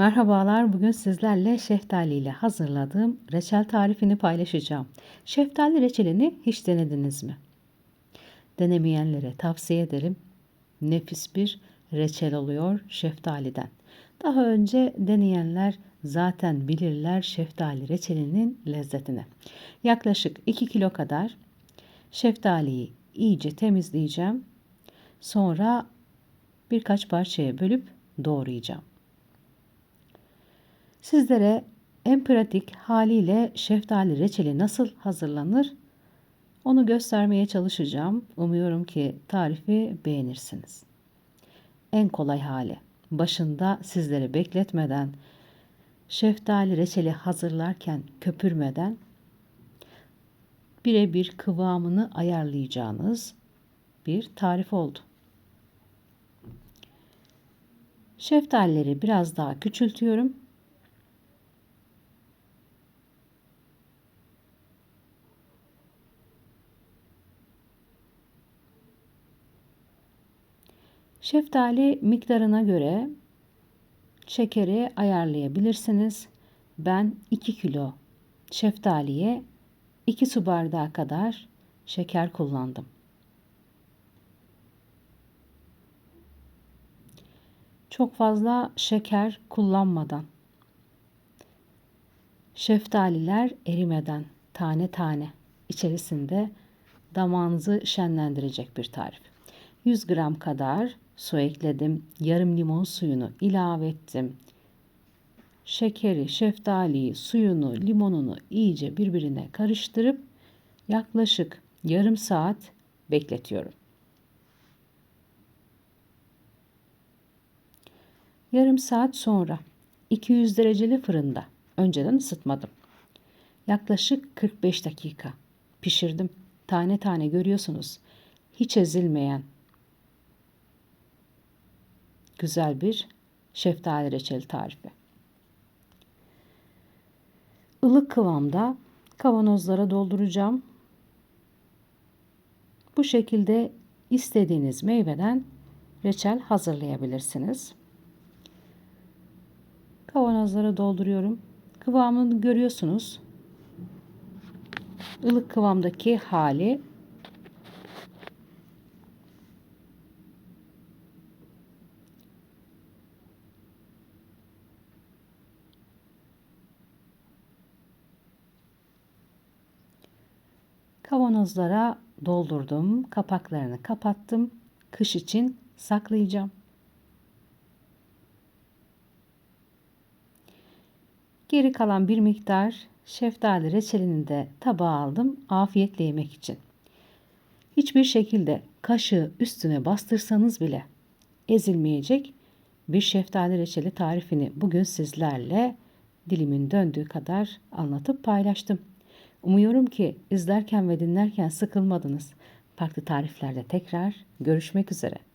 Merhabalar, bugün sizlerle şeftali ile hazırladığım reçel tarifini paylaşacağım. Şeftali reçelini hiç denediniz mi? Denemeyenlere tavsiye ederim. Nefis bir reçel oluyor şeftaliden. Daha önce deneyenler zaten bilirler şeftali reçelinin lezzetini. Yaklaşık 2 kilo kadar şeftaliyi iyice temizleyeceğim. Sonra birkaç parçaya bölüp doğrayacağım. Sizlere en pratik haliyle şeftali reçeli nasıl hazırlanır onu göstermeye çalışacağım. Umuyorum ki tarifi beğenirsiniz. En kolay hali. Başında sizleri bekletmeden, şeftali reçeli hazırlarken köpürmeden birebir kıvamını ayarlayacağınız bir tarif oldu. Şeftalileri biraz daha küçültüyorum. Şeftali miktarına göre şekeri ayarlayabilirsiniz. Ben 2 kilo şeftaliye 2 su bardağı kadar şeker kullandım. Çok fazla şeker kullanmadan şeftaliler erimeden tane tane içerisinde damağınızı şenlendirecek bir tarif. 100 gram kadar su ekledim. Yarım limon suyunu ilave ettim. Şekeri, şeftaliyi, suyunu, limonunu iyice birbirine karıştırıp yaklaşık yarım saat bekletiyorum. Yarım saat sonra 200 dereceli fırında önceden ısıtmadım. Yaklaşık 45 dakika pişirdim. Tane tane görüyorsunuz. Hiç ezilmeyen güzel bir şeftali reçeli tarifi. Ilık kıvamda kavanozlara dolduracağım. Bu şekilde istediğiniz meyveden reçel hazırlayabilirsiniz. Kavanozlara dolduruyorum. Kıvamını görüyorsunuz. Ilık kıvamdaki hali Kavanozlara doldurdum. Kapaklarını kapattım. Kış için saklayacağım. Geri kalan bir miktar şeftali reçelini de tabağa aldım afiyetle yemek için. Hiçbir şekilde kaşığı üstüne bastırsanız bile ezilmeyecek bir şeftali reçeli tarifini bugün sizlerle dilimin döndüğü kadar anlatıp paylaştım. Umuyorum ki izlerken ve dinlerken sıkılmadınız. Farklı tariflerde tekrar görüşmek üzere.